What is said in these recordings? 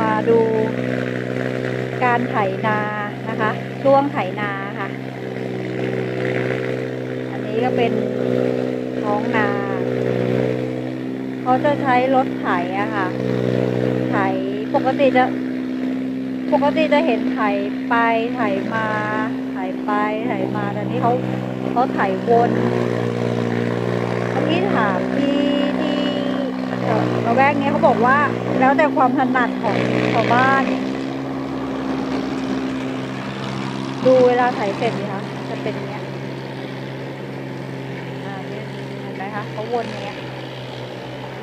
มาดู การไถนานะคะ ช่วงไถนาค่ะ อันนี้ก็เป็นท้องนาเขาจะใช้รถไถอะค่ะ ไถปกติจะปกติจะเห็นไถไปไถมาไถไปไถมาแต่นี้เขาเขาไถวนเมื่อกี้ถามที่ ระแวกเนี้ยเขาบอกว่า แล้วแต่ความถนัดของชาวบ้าน ดูเวลาไถเสร็จนี่คะจะเป็นอย่างเงี้ยอ่าเนี่ยเห็นไหมคะเขาวนเงี้ย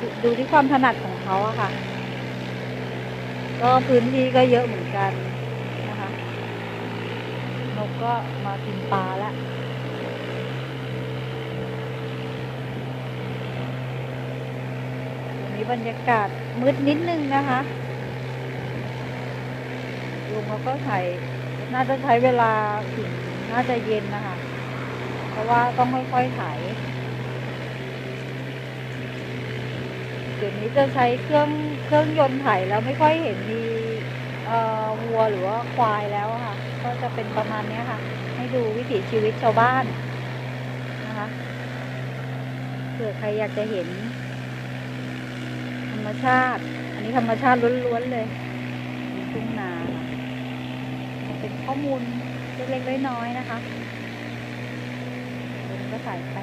ดูดูที่ความถนัดของเขาอะค่ะ ก็พื้นที่ก็เยอะเหมือนกันนะคะนกก็มากินปลาแล้ววันนี้ บรรยากาศมืดนิดนึงนะคะลุงเขาก็ถ่ายน่าจะใช้เวลาถึงน่าจะเย็นนะคะ เพราะว่าต้องค่อยๆถ่ายเดี๋ยวนี้จะใช้เครื่องเครื่องยนต์ไถแล้วไม่ค่อยเห็นมีวัวหรือว่าควายแล้วค่ะ ก็จะเป็นประมาณนี้ค่ะ ให้ดูวิถีชีวิตชาวบ้านนะคะเผื่อใครอยากจะเห็น มชาติ อันนี้ธรรมชาติล้วนๆเลยทุ่งนาเป็นข้อมูลเล็กๆน้อยๆนะคะก็ใส่ไป